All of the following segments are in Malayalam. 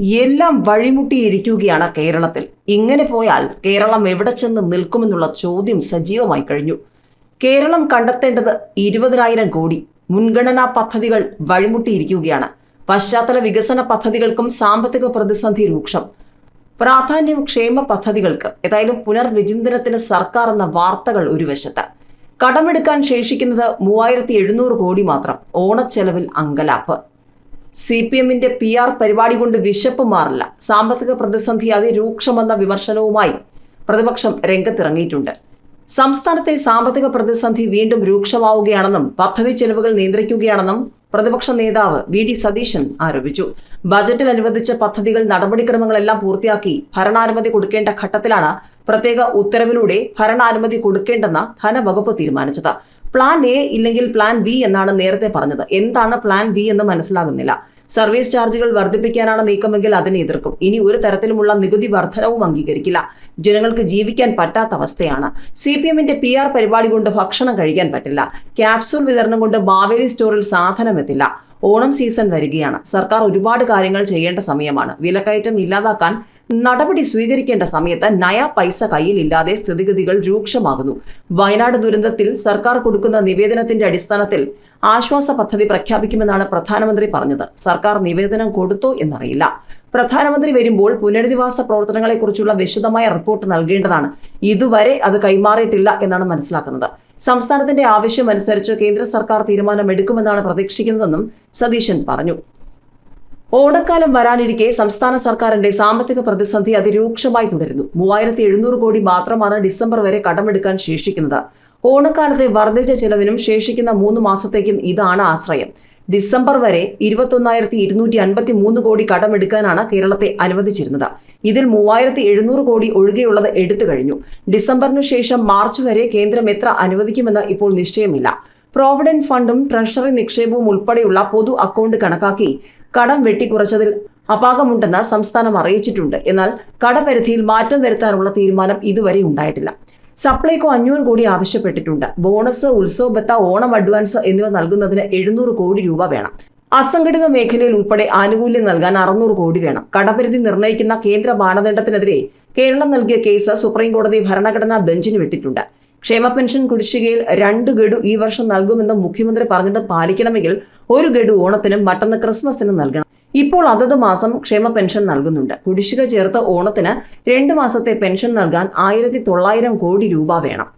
എല്ലാം വഴിമുട്ടിയിരിക്കുകയാണ് കേരളത്തിൽ. ഇങ്ങനെ പോയാൽ കേരളം എവിടെ ചെന്ന് നിൽക്കുമെന്നുള്ള ചോദ്യം സജീവമായി കഴിഞ്ഞു. കേരളം കണ്ടെത്തേണ്ടത് ഇരുപതിനായിരം കോടി. മുൻഗണനാ പദ്ധതികൾ വഴിമുട്ടിയിരിക്കുകയാണ്. പശ്ചാത്തല വികസന പദ്ധതികൾക്കും സാമ്പത്തിക പ്രതിസന്ധി രൂക്ഷം. പ്രാധാന്യം ക്ഷേമ പദ്ധതികൾക്ക് ഏതായാലും പുനർവിചിന്തനത്തിന് സർക്കാർ എന്ന വാർത്തകൾ ഒരു വശത്ത്. കടമെടുക്കാൻ ശേഷിക്കുന്നത് മൂവായിരത്തി എഴുന്നൂറ് കോടി മാത്രം. ഓണച്ചെലവിൽ അങ്കലാപ്പ്. സി പി എമ്മിന്റെ പി ആർ പരിപാടി കൊണ്ട് വിശപ്പ് മാറില്ല. സാമ്പത്തിക പ്രതിസന്ധി അതിരൂക്ഷമെന്ന വിമർശനവുമായി പ്രതിപക്ഷം രംഗത്തിറങ്ങിയിട്ടുണ്ട്. സംസ്ഥാനത്തെ സാമ്പത്തിക പ്രതിസന്ധി വീണ്ടും രൂക്ഷമാവുകയാണെന്നും പദ്ധതി ചെലവുകൾ നിയന്ത്രിക്കുകയാണെന്നും പ്രതിപക്ഷ നേതാവ് വി ഡി സതീശൻ ആരോപിച്ചു. ബജറ്റിൽ അനുവദിച്ച പദ്ധതികൾ നടപടിക്രമങ്ങളെല്ലാം പൂർത്തിയാക്കി ഭരണാനുമതി കൊടുക്കേണ്ട ഘട്ടത്തിലാണ് പ്രത്യേക ഉത്തരവിലൂടെ ഭരണാനുമതി കൊടുക്കേണ്ടെന്ന ധനവകുപ്പ് തീരുമാനിച്ചത്. പ്ലാൻ എ ഇല്ലെങ്കിൽ പ്ലാൻ ബി എന്നാണ് നേരത്തെ പറഞ്ഞത്. എന്താണ് പ്ലാൻ ബി എന്ന് മനസ്സിലാകുന്നില്ല. സർവീസ് ചാർജുകൾ വർദ്ധിപ്പിക്കാനാണ് നീക്കമെങ്കിൽ അതിനെ എതിർക്കും. ഇനി ഒരു തരത്തിലുമുള്ള നികുതി വർധനവും അംഗീകരിക്കില്ല. ജനങ്ങൾക്ക് ജീവിക്കാൻ പറ്റാത്ത അവസ്ഥയാണ്. സി പി എമ്മിന്റെ പി ആർ പരിപാടി കൊണ്ട് ഭക്ഷണം കഴിക്കാൻ പറ്റില്ല. ക്യാപ്സൂൾ വിതരണം കൊണ്ട് മാവേലി സ്റ്റോറിൽ സാധനം എത്തില്ല. ഓണം സീസൺ വരികയാണ്. സർക്കാർ ഒരുപാട് കാര്യങ്ങൾ ചെയ്യേണ്ട സമയമാണ്. വിലക്കയറ്റം ഇല്ലാതാക്കാൻ നടപടി സ്വീകരിക്കേണ്ട സമയത്ത് നയ പൈസ കയ്യിലില്ലാതെ സ്ഥിതിഗതികൾ രൂക്ഷമാകുന്നു. വയനാട് ദുരന്തത്തിൽ സർക്കാർ കൊടുക്കുന്ന നിവേദനത്തിന്റെ അടിസ്ഥാനത്തിൽ ആശ്വാസ പദ്ധതി പ്രഖ്യാപിക്കുമെന്നാണ് പ്രധാനമന്ത്രി പറഞ്ഞത്. സർക്കാർ നിവേദനം കൊടുത്തോ എന്നറിയില്ല. പ്രധാനമന്ത്രി വരുമ്പോൾ പുനരധിവാസ പ്രവർത്തനങ്ങളെക്കുറിച്ചുള്ള വിശദമായ റിപ്പോർട്ട് നൽകേണ്ടതാണ്. ഇതുവരെ അത് കൈമാറിയിട്ടില്ല എന്നാണ് മനസ്സിലാക്കുന്നത്. സംസ്ഥാനത്തിന്റെ ആവശ്യമനുസരിച്ച് കേന്ദ്ര സർക്കാർ തീരുമാനമെടുക്കുമെന്നാണ് പ്രതീക്ഷിക്കുന്നതെന്നും സതീശൻ പറഞ്ഞു. ഓണക്കാലം വരാനിരിക്കെ സംസ്ഥാന സർക്കാരിന്റെ സാമ്പത്തിക പ്രതിസന്ധി അതിരൂക്ഷമായി തുടരുന്നു. മൂവായിരത്തി എഴുന്നൂറ് കോടി മാത്രമാണ് ഡിസംബർ വരെ കടമെടുക്കാൻ ശേഷിക്കുന്നത്. ഓണക്കാലത്തെ വർദ്ധിച്ച ചെലവിനും ശേഷിക്കുന്ന മൂന്ന് മാസത്തേക്കും ഇതാണ് ആശ്രയം. ഡിസംബർ വരെ ഇരുപത്തൊന്നായിരത്തി ഇരുന്നൂറ്റി അൻപത്തി മൂന്ന് കോടി കടമെടുക്കാനാണ് കേരളത്തെ അനുവദിച്ചിരുന്നത്. ഇതിൽ മൂവായിരത്തി എഴുന്നൂറ് കോടി ഒഴികെയുള്ളത് എടുത്തു കഴിഞ്ഞു. ഡിസംബറിനു ശേഷം മാർച്ച് വരെ കേന്ദ്രം എത്ര അനുവദിക്കുമെന്ന് ഇപ്പോൾ നിശ്ചയമില്ല. പ്രോവിഡന്റ് ഫണ്ടും ട്രഷറി നിക്ഷേപവും ഉൾപ്പെടെയുള്ള പൊതു അക്കൗണ്ട് കണക്കാക്കി കടം വെട്ടിക്കുറച്ചതിൽ അപാകമുണ്ടെന്ന് സംസ്ഥാനം അറിയിച്ചിട്ടുണ്ട്. എന്നാൽ കടപരിധിയിൽ മാറ്റം വരുത്താനുള്ള തീരുമാനം ഇതുവരെ ഉണ്ടായിട്ടില്ല. സപ്ലൈകോ അഞ്ഞൂറ് കോടി ആവശ്യപ്പെട്ടിട്ടുണ്ട്. ബോണസ് ഉത്സവബത്ത ഓണം അഡ്വാൻസ് എന്നിവ നൽകുന്നതിന് എഴുന്നൂറ് കോടി രൂപ വേണം. അസംഘടിത മേഖലയിൽ ഉൾപ്പെടെ ആനുകൂല്യം നൽകാൻ അറുന്നൂറ് കോടി വേണം. കടപരിധി നിർണയിക്കുന്ന കേന്ദ്ര മാനദണ്ഡത്തിനെതിരെ കേരളം നൽകിയ കേസ് സുപ്രീംകോടതി ഭരണഘടനാ ബെഞ്ചിന് വിട്ടിട്ടുണ്ട്. ക്ഷേമ പെൻഷൻ കുടിശ്ശികയിൽ രണ്ട് ഗഡു ഈ വർഷം നൽകുമെന്ന് മുഖ്യമന്ത്രി പറഞ്ഞത് പാലിക്കണമെങ്കിൽ ഒരു ഗഡു ഓണത്തിനും മറ്റൊന്ന് ക്രിസ്മസിനും നൽകണം. ഇപ്പോൾ അതത് മാസം ക്ഷേമ പെൻഷൻ നൽകുന്നുണ്ട്. കുടിശ്ശിക ചേർത്ത് ഓണത്തിന് രണ്ട് മാസത്തെ പെൻഷൻ നൽകാൻ ആയിരത്തി തൊള്ളായിരം കോടി രൂപ വേണം.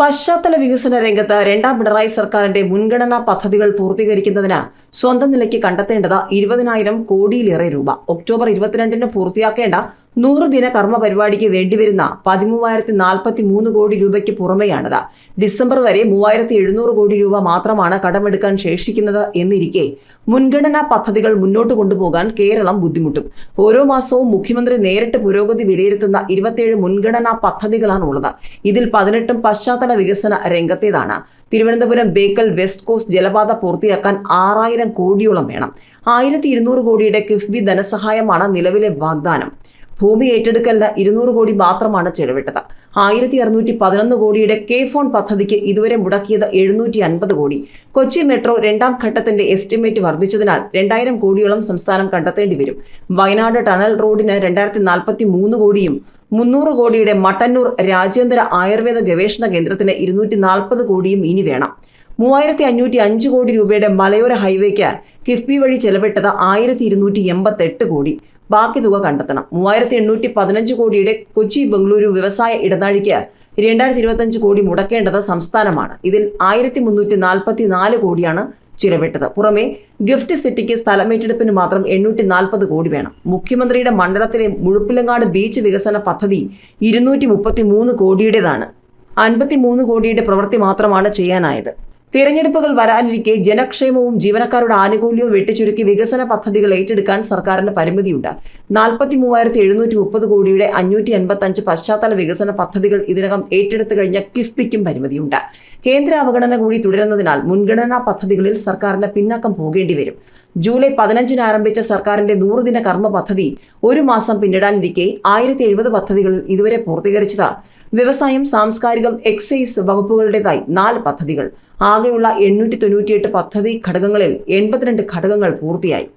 പശ്ചാത്തല വികസന രംഗത്ത് രണ്ടാം പിണറായി സർക്കാരിന്റെ മുൻഗണനാ പദ്ധതികൾ പൂർത്തീകരിക്കുന്നതിന് സ്വന്തം നിലയ്ക്ക് കണ്ടെത്തേണ്ടത് ഇരുപതിനായിരം കോടിയിലേറെ രൂപ. ഒക്ടോബർ ഇരുപത്തിരണ്ടിന് പൂർത്തിയാക്കേണ്ട നൂറ് ദിന കർമ്മ പരിപാടിക്ക് വേണ്ടിവരുന്ന പതിമൂവായിരത്തി നാൽപ്പത്തി മൂന്ന് കോടി രൂപയ്ക്ക് പുറമെയാണിത്. ഡിസംബർ വരെ മൂവായിരത്തി എഴുന്നൂറ് കോടി രൂപ മാത്രമാണ് കടമെടുക്കാൻ ശേഷിക്കുന്നത് എന്നിരിക്കെ മുൻഗണനാ പദ്ധതികൾ മുന്നോട്ട് കൊണ്ടുപോകാൻ കേരളം ബുദ്ധിമുട്ടും. ഓരോ മാസവും മുഖ്യമന്ത്രി നേരിട്ട് പുരോഗതി വിലയിരുത്തുന്ന ഇരുപത്തിയേഴ് മുൻഗണനാ പദ്ധതികളാണുള്ളത് ഇതിൽ പതിനെട്ടും പശ്ചാത്തല വികസന രംഗത്തേതാണ്. തിരുവനന്തപുരം ബേക്കൽ വെസ്റ്റ് കോസ്റ്റ് ജലപാത പൂർത്തിയാക്കാൻ ആറായിരം കോടിയോളം വേണം. ആയിരത്തി ഇരുന്നൂറ് കോടിയുടെ കിഫ്ബി ധനസഹായമാണ് നിലവിലെ വാഗ്ദാനം. ഭൂമി ഏറ്റെടുക്കലിന് ഇരുന്നൂറ് കോടി മാത്രമാണ് ചെലവിട്ടത്. ആയിരത്തി അറുന്നൂറ്റി പതിനൊന്ന് കോടിയുടെ കെ ഫോൺ പദ്ധതിക്ക് ഇതുവരെ മുടക്കിയത് എഴുന്നൂറ്റി അൻപത് കോടി. കൊച്ചി മെട്രോ രണ്ടാം ഘട്ടത്തിന്റെ എസ്റ്റിമേറ്റ് വർദ്ധിച്ചതിനാൽ രണ്ടായിരം കോടിയോളം സംസ്ഥാനം കണ്ടെത്തേണ്ടി വരും. വയനാട് ടണൽ റോഡിന് രണ്ടായിരത്തി നാൽപ്പത്തി മൂന്ന് കോടിയും മുന്നൂറ് കോടിയുടെ മട്ടന്നൂർ രാജ്യാന്തര ആയുർവേദ ഗവേഷണ കേന്ദ്രത്തിന് ഇരുന്നൂറ്റി നാൽപ്പത് കോടിയും ഇനി വേണം. മൂവായിരത്തി അഞ്ഞൂറ്റി അഞ്ച് കോടി രൂപയുടെ മലയോര ഹൈവേക്ക് കിഫ്ബി വഴി ചെലവിട്ടത് ആയിരത്തി ഇരുന്നൂറ്റി എൺപത്തെട്ട് കോടി. ബാക്കി തുക കണ്ടെത്തണം. മൂവായിരത്തി എണ്ണൂറ്റി പതിനഞ്ച് കോടിയുടെ കൊച്ചി ബംഗളൂരു വ്യവസായ ഇടനാഴിക്ക് രണ്ടായിരത്തി ഇരുപത്തഞ്ച് കോടി മുടക്കേണ്ടത് സംസ്ഥാനമാണ്. ഇതിൽ ആയിരത്തി മുന്നൂറ്റി നാൽപ്പത്തി നാല് കോടിയാണ് ചിലവിട്ടത്. പുറമെ ഗിഫ്റ്റ് സിറ്റിക്ക് സ്ഥലമേറ്റെടുപ്പിന് മാത്രം എണ്ണൂറ്റി നാൽപ്പത് കോടി വേണം. മുഖ്യമന്ത്രിയുടെ മണ്ഡലത്തിലെ മുഴുപ്പിലങ്ങാട് ബീച്ച് വികസന പദ്ധതി ഇരുന്നൂറ്റി മുപ്പത്തി മൂന്ന് കോടിയുടേതാണ്. അൻപത്തി മൂന്ന് കോടിയുടെ പ്രവൃത്തി മാത്രമാണ് ചെയ്യാനായത്. തിരഞ്ഞെടുപ്പുകൾ വരാനിരിക്കെ ജനക്ഷേമവും ജീവനക്കാരുടെ ആനുകൂല്യവും വെട്ടിച്ചുരുക്കി വികസന പദ്ധതികൾ ഏറ്റെടുക്കാൻ സർക്കാരിന് പരിമിതിയുണ്ട്. നാൽപ്പത്തി മൂവായിരത്തി എഴുന്നൂറ്റി മുപ്പത് കോടിയുടെ അഞ്ഞൂറ്റി എൺപത്തി അഞ്ച് പശ്ചാത്തല വികസന പദ്ധതികൾ ഇതിനകം ഏറ്റെടുത്തു കഴിഞ്ഞ കിഫ്ബിക്കും പരിമിതിയുണ്ട്. കേന്ദ്ര അവഗണന കൂടി തുടരുന്നതിനാൽ മുൻഗണനാ പദ്ധതികളിൽ സർക്കാരിന് പിന്നാക്കം പോകേണ്ടി വരും. ജൂലൈ പതിനഞ്ചിന് ആരംഭിച്ച സർക്കാരിന്റെ നൂറുദിന കർമ്മ പദ്ധതി ഒരു മാസം പിന്നിടാനിരിക്കെ ആയിരത്തി എഴുപത് പദ്ധതികളിൽ ഇതുവരെ പൂർത്തീകരിച്ചത്. വ്യവസായം സാംസ്കാരികം എക്സൈസ് വകുപ്പുകളുടേതായി നാല് പദ്ധതികൾ. ആകെയുള്ള എണ്ണൂറ്റി തൊണ്ണൂറ്റിയെട്ട് പദ്ധതി ഘടകങ്ങളിൽ എൺപത്തിരണ്ട് ഘടകങ്ങൾ പൂർത്തിയായി.